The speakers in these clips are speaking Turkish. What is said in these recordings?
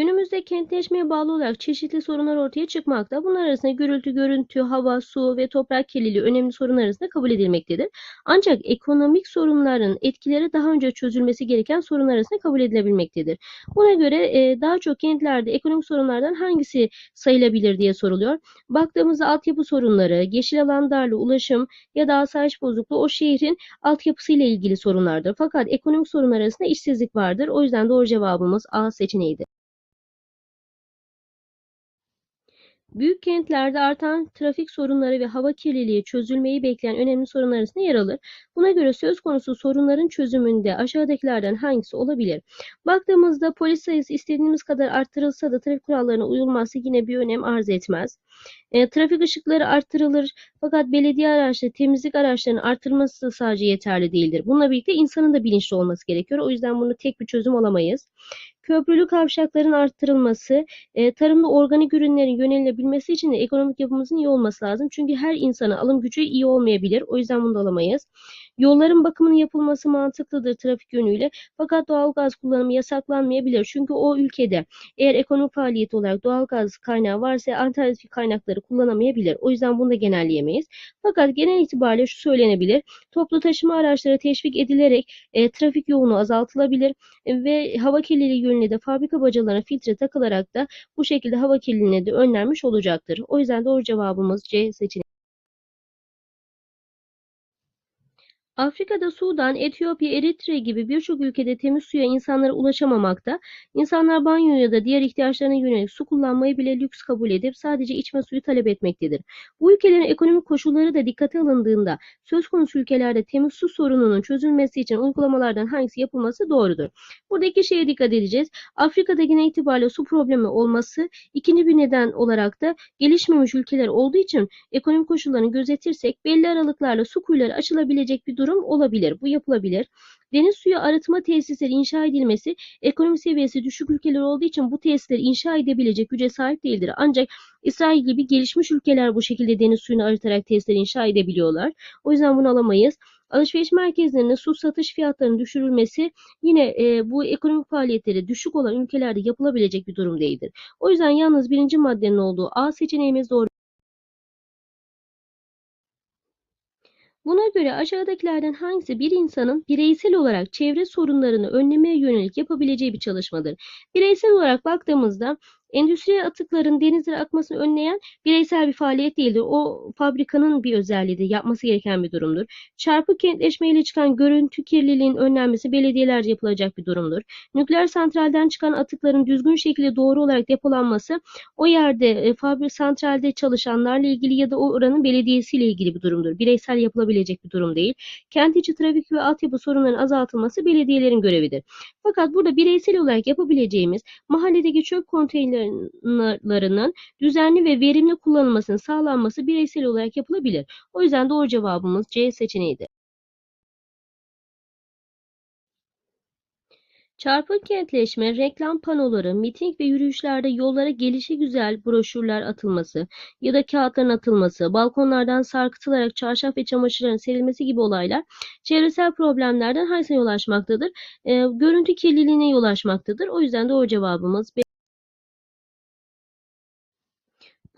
Günümüzde kentleşmeye bağlı olarak çeşitli sorunlar ortaya çıkmakta. Bunlar arasında gürültü, görüntü, hava, su ve toprak kirliliği önemli sorunlar arasında kabul edilmektedir. Ancak ekonomik sorunların etkileri daha önce çözülmesi gereken sorunlar arasında kabul edilebilmektedir. Buna göre e, daha çok kentlerde ekonomik sorunlardan hangisi sayılabilir diye soruluyor. Baktığımızda altyapı sorunları, yeşil alan darlığı, ulaşım ya da asayiş bozukluğu o şehrin altyapısıyla ilgili sorunlardır. Fakat ekonomik sorunlar arasında işsizlik vardır. O yüzden doğru cevabımız A seçeneğidir. Büyük kentlerde artan trafik sorunları ve hava kirliliği çözülmeyi bekleyen önemli sorunlar arasında yer alır. Buna göre söz konusu sorunların çözümünde aşağıdakilerden hangisi olabilir? Baktığımızda polis sayısı istediğimiz kadar arttırılsa da trafik kurallarına uyulması yine bir önem arz etmez. E, trafik ışıkları arttırılır fakat belediye araçları, temizlik araçlarının artırılması da sadece yeterli değildir. Bununla birlikte insanın da bilinçli olması gerekiyor. O yüzden bunu tek bir çözüm alamayız. Köprülü kavşakların arttırılması, e, tarımda organik ürünlerin yönelilebilmesi için de ekonomik yapımızın iyi olması lazım. Çünkü her insanın alım gücü iyi olmayabilir. O yüzden bunu da alamayız. Yolların bakımının yapılması mantıklıdır trafik yönüyle. Fakat doğalgaz kullanımı yasaklanmayabilir. Çünkü o ülkede eğer ekonomik faaliyet olarak doğalgaz kaynağı varsa alternatif kaynakları kullanamayabilir. O yüzden bunu da genelleyemeyiz. Fakat genel itibariyle şu söylenebilir. Toplu taşıma araçları teşvik edilerek e, trafik yoğunluğu azaltılabilir e, ve hava kirliliği yönüyle de fabrika bacalarına filtre takılarak da bu şekilde hava kirliliğine de önlenmiş olacaktır. O yüzden doğru cevabımız C seçeneği. Afrika'da Sudan, Etiyopya, Eritre gibi birçok ülkede temiz suya insanlara ulaşamamakta. İnsanlar banyo ya da diğer ihtiyaçlarına yönelik su kullanmayı bile lüks kabul edip sadece içme suyu talep etmektedir. Bu ülkelerin ekonomik koşulları da dikkate alındığında söz konusu ülkelerde temiz su sorununun çözülmesi için uygulamalardan hangisi yapılması doğrudur. Burada iki şeye dikkat edeceğiz. Afrika'da genel itibariyle su problemi olması, ikinci bir neden olarak da gelişmemiş ülkeler olduğu için ekonomik koşullarını gözetirsek belli aralıklarla su kuyuları açılabilecek bir durum olabilir. Bu yapılabilir. Deniz suyu arıtma tesisleri inşa edilmesi ekonomi seviyesi düşük ülkeler olduğu için bu tesisleri inşa edebilecek güce sahip değildir. Ancak İsrail gibi gelişmiş ülkeler bu şekilde deniz suyunu arıtarak tesisleri inşa edebiliyorlar. O yüzden bunu alamayız. Alışveriş merkezlerinde su satış fiyatlarının düşürülmesi yine e, bu ekonomik faaliyetleri düşük olan ülkelerde yapılabilecek bir durum değildir. O yüzden yalnız birinci maddenin olduğu A seçeneğimiz doğru. Buna göre aşağıdakilerden hangisi bir insanın bireysel olarak çevre sorunlarını önlemeye yönelik yapabileceği bir çalışmadır? Bireysel olarak baktığımızda endüstriyel atıkların denizlere akmasını önleyen bireysel bir faaliyet değildir. O fabrikanın bir özelliğidir, yapması gereken bir durumdur. Çarpık kentleşmeyle çıkan görüntü kirliliğinin önlenmesi belediyelerce yapılacak bir durumdur. Nükleer santralden çıkan atıkların düzgün şekilde doğru olarak depolanması o yerde e, fabrik santralde çalışanlarla ilgili ya da o oranın belediyesiyle ilgili bir durumdur. Bireysel yapılabilecek bir durum değil. Kent içi trafik ve altyapı sorunlarının azaltılması belediyelerin görevidir. Fakat burada bireysel olarak yapabileceğimiz mahalledeki çöp konteynerlarının düzenli ve verimli kullanılmasının sağlanması bireysel olarak yapılabilir. O yüzden doğru cevabımız C seçeneğidir. Çarpık kentleşme, reklam panoları, miting ve yürüyüşlerde yollara gelişigüzel broşürler atılması ya da kağıtların atılması, balkonlardan sarkıtılarak çarşaf ve çamaşırların serilmesi gibi olaylar çevresel problemlerden hangisine yol açmaktadır? E, görüntü kirliliğine yol açmaktadır. O yüzden doğru cevabımız B.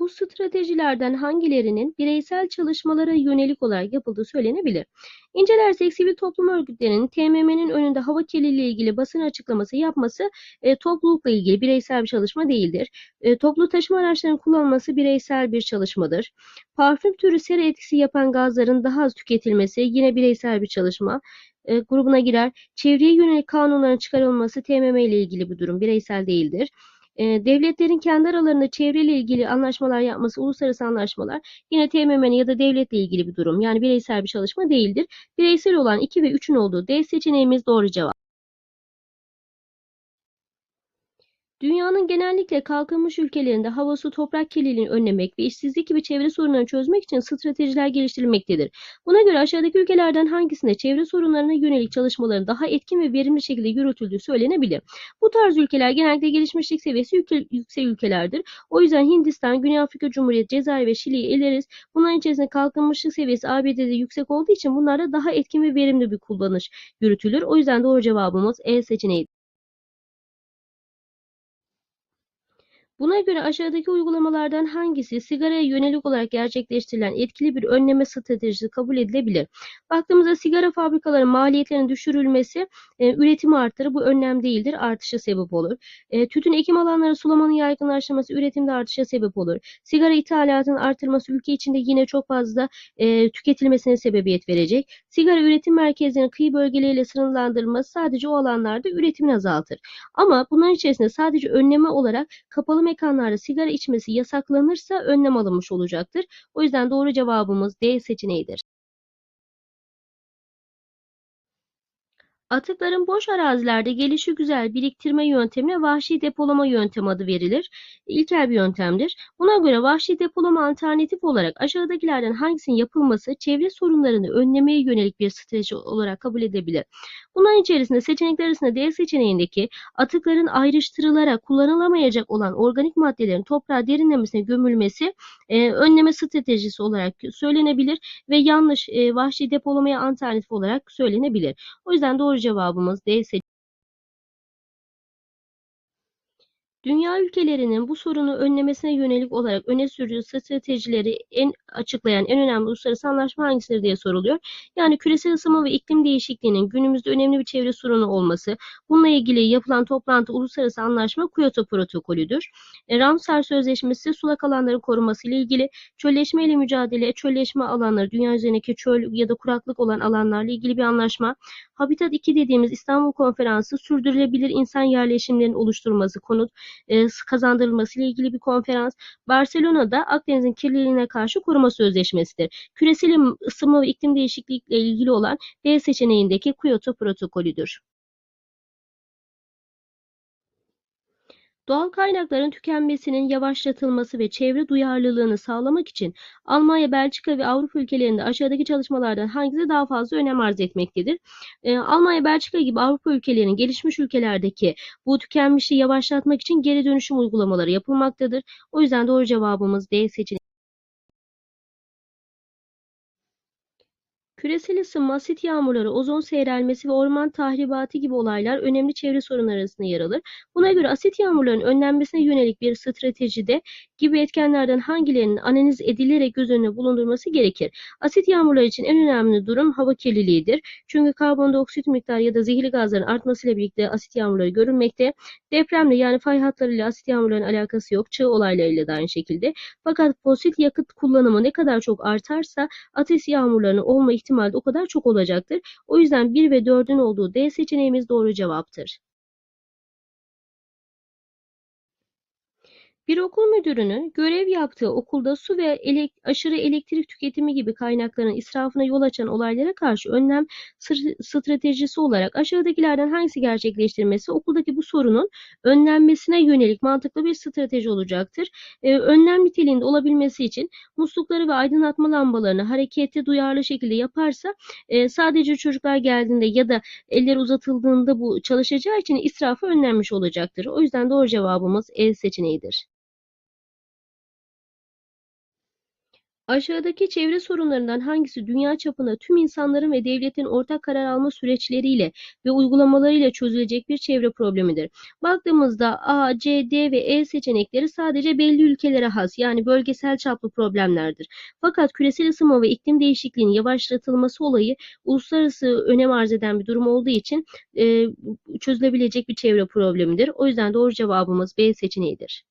Bu stratejilerden hangilerinin bireysel çalışmalara yönelik olarak yapıldığı söylenebilir. İncelersek sivil toplum örgütlerinin TMM'nin önünde hava kirliliği ile ilgili basın açıklaması yapması e, toplulukla ilgili bireysel bir çalışma değildir. E, toplu taşıma araçlarının kullanılması bireysel bir çalışmadır. Parfüm türü sera etkisi yapan gazların daha az tüketilmesi yine bireysel bir çalışma e, grubuna girer. Çevreye yönelik kanunların çıkarılması TMM ile ilgili bir durum, bireysel değildir. E, devletlerin kendi aralarında çevreyle ilgili anlaşmalar yapması, uluslararası anlaşmalar yine TMM'nin ya da devletle ilgili bir durum. Yani bireysel bir çalışma değildir. Bireysel olan 2 ve 3'ün olduğu D seçeneğimiz doğru cevap. Dünyanın genellikle kalkınmış ülkelerinde hava, su, toprak kirliliğini önlemek ve işsizlik gibi çevre sorunlarını çözmek için stratejiler geliştirilmektedir. Buna göre aşağıdaki ülkelerden hangisinde çevre sorunlarına yönelik çalışmaların daha etkin ve verimli şekilde yürütüldüğü söylenebilir. Bu tarz ülkeler genellikle gelişmişlik seviyesi yüksek ülkelerdir. O yüzden Hindistan, Güney Afrika Cumhuriyeti, Cezayir ve Şili'yi eleriz. Bunların içerisinde kalkınmışlık seviyesi ABD'de yüksek olduğu için bunlarda daha etkin ve verimli bir kullanış yürütülür. O yüzden doğru cevabımız E seçeneği. Buna göre aşağıdaki uygulamalardan hangisi sigaraya yönelik olarak gerçekleştirilen etkili bir önleme stratejisi kabul edilebilir? Baktığımızda sigara fabrikalarının maliyetlerinin düşürülmesi e, üretimi arttırır. Bu önlem değildir, artışa sebep olur. E, tütün ekim alanları sulamanın yaygınlaşması üretimde artışa sebep olur. Sigara ithalatının artırması ülke içinde yine çok fazla e, tüketilmesine sebebiyet verecek. Sigara üretim merkezlerinin kıyı bölgeleriyle sınırlandırılması sadece o alanlarda üretimini azaltır. Ama bunların içerisinde sadece önleme olarak kapalı mekanlarda sigara içmesi yasaklanırsa önlem alınmış olacaktır. O yüzden doğru cevabımız D seçeneğidir. Atıkların boş arazilerde gelişigüzel biriktirme yöntemine vahşi depolama yöntemi adı verilir. İlkel bir yöntemdir. Buna göre vahşi depolama alternatif olarak aşağıdakilerden hangisinin yapılması çevre sorunlarını önlemeye yönelik bir strateji olarak kabul edilebilir. Bunların içerisinde seçenekler arasında D seçeneğindeki atıkların ayrıştırılarak kullanılamayacak olan organik maddelerin toprağa derinlemesine gömülmesi e, önleme stratejisi olarak söylenebilir ve yanlış e, vahşi depolamaya alternatif olarak söylenebilir. O yüzden doğru cevabımız D Dünya ülkelerinin bu sorunu önlemesine yönelik olarak öne sürdüğü stratejileri en açıklayan en önemli uluslararası anlaşma hangisidir diye soruluyor. Yani küresel ısınma ve iklim değişikliğinin günümüzde önemli bir çevre sorunu olması. Bununla ilgili yapılan toplantı uluslararası anlaşma Kyoto protokolüdür. E, Ramsar Sözleşmesi sulak alanların koruması ile ilgili çölleşme ile mücadele, çölleşme alanları, dünya üzerindeki çöl ya da kuraklık olan alanlarla ilgili bir anlaşma. Habitat 2 dediğimiz İstanbul Konferansı sürdürülebilir insan yerleşimlerinin oluşturulması, konut e, kazandırılması ile ilgili bir konferans. Barcelona'da Akdeniz'in kirliliğine karşı koruma sözleşmesidir. Küresel ısınma ve iklim değişikliği ile ilgili olan D seçeneğindeki Kyoto protokolüdür. Doğal kaynakların tükenmesinin yavaşlatılması ve çevre duyarlılığını sağlamak için Almanya, Belçika ve Avrupa ülkelerinde aşağıdaki çalışmalardan hangisi daha fazla önem arz etmektedir? Ee, Almanya, Belçika gibi Avrupa ülkelerinin gelişmiş ülkelerdeki bu tükenmişi yavaşlatmak için geri dönüşüm uygulamaları yapılmaktadır. O yüzden doğru cevabımız D seçeneği. Küresel ısınma, asit yağmurları, ozon seyrelmesi ve orman tahribatı gibi olaylar önemli çevre sorunları arasında yer alır. Buna göre asit yağmurlarının önlenmesine yönelik bir stratejide gibi etkenlerden hangilerinin analiz edilerek göz önüne bulundurması gerekir? Asit yağmurları için en önemli durum hava kirliliğidir. Çünkü karbondioksit miktarı ya da zehirli gazların artmasıyla birlikte asit yağmurları görülmekte. Depremle yani fay hatlarıyla asit yağmurlarının alakası yok. Çığ olaylarıyla da aynı şekilde. Fakat fosil yakıt kullanımı ne kadar çok artarsa ateş yağmurlarının olma ihtimali ihtimali o kadar çok olacaktır. O yüzden 1 ve 4'ün olduğu D seçeneğimiz doğru cevaptır. Bir okul müdürünün görev yaptığı okulda su ve elek aşırı elektrik tüketimi gibi kaynakların israfına yol açan olaylara karşı önlem stratejisi olarak aşağıdakilerden hangisi gerçekleştirmesi okuldaki bu sorunun önlenmesine yönelik mantıklı bir strateji olacaktır. Ee, önlem niteliğinde olabilmesi için muslukları ve aydınlatma lambalarını harekete duyarlı şekilde yaparsa e, sadece çocuklar geldiğinde ya da eller uzatıldığında bu çalışacağı için israfı önlenmiş olacaktır. O yüzden doğru cevabımız E seçeneğidir. Aşağıdaki çevre sorunlarından hangisi dünya çapında tüm insanların ve devletin ortak karar alma süreçleriyle ve uygulamalarıyla çözülecek bir çevre problemidir? Baktığımızda A, C, D ve E seçenekleri sadece belli ülkelere has yani bölgesel çaplı problemlerdir. Fakat küresel ısınma ve iklim değişikliğinin yavaşlatılması olayı uluslararası önem arz eden bir durum olduğu için e, çözülebilecek bir çevre problemidir. O yüzden doğru cevabımız B seçeneğidir.